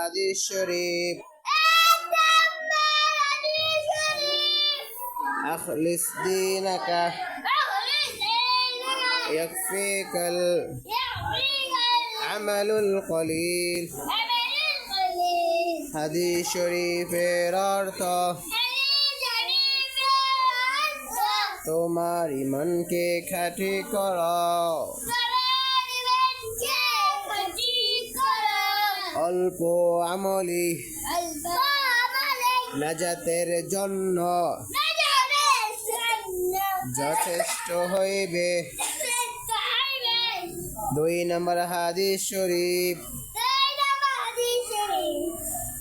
হাদিস শরীফ أخلص دينك يكفيك العمل القليل হাদিস শরীফের অর্থ তোমার ইমানকে খাঁটি করো অল্প আমলি নাজাতের জন্য যথেষ্ট হইবে দুই নম্বর হাদিস শরীফ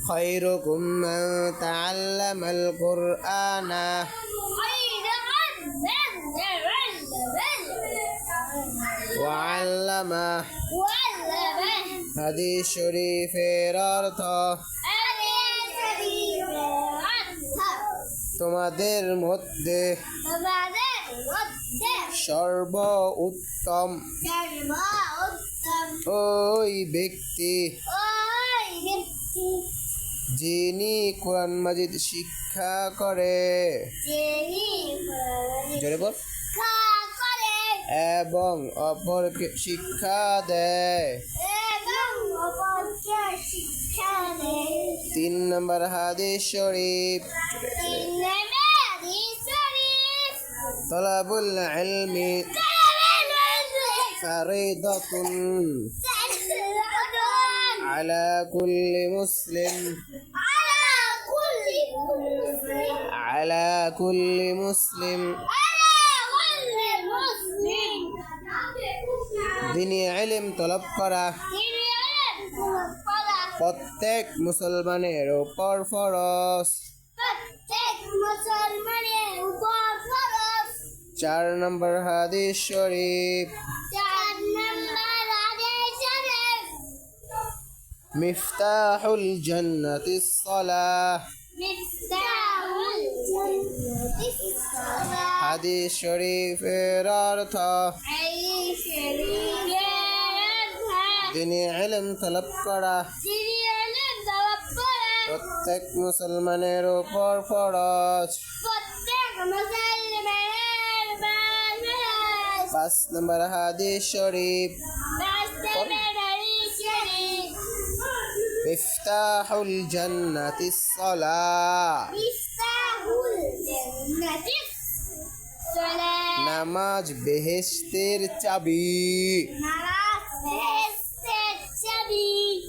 خيركم من تعلم القرآن وعلمه হাদিস শরীফের অর্থ তোমাদের মধ্যে সর্ব উত্তম ওই ব্যক্তি যিনি কোরআন মাজিদ শিক্ষা করে। এবং অপরকে শিক্ষা দেয়। তিন নম্বর হাদিস শরীফ طلب العلم فريضة على كل مسلم على كل مسلم দিনী ইলম তলব করা প্রত্যেক মুসলমানের উপর ফরজ। চার নম্বর হাদিস শরীফ। চার নম্বর আদেশ শরীফ। মিফতাহুল জান্নাতি সালাহ। মিফতাহুল জান্নাতি সালাহ। হাদিস দিনী ইলম তলব করা। প্রত্যেক মুসলমানের উপর ফরজ। পাঁচ নম্বর হাদিস শরীফ। মিফতাহুল জান্নাতি সালাহ নামাজ বেহেশতের চাবি। নারাজ বেহেশতের চাবি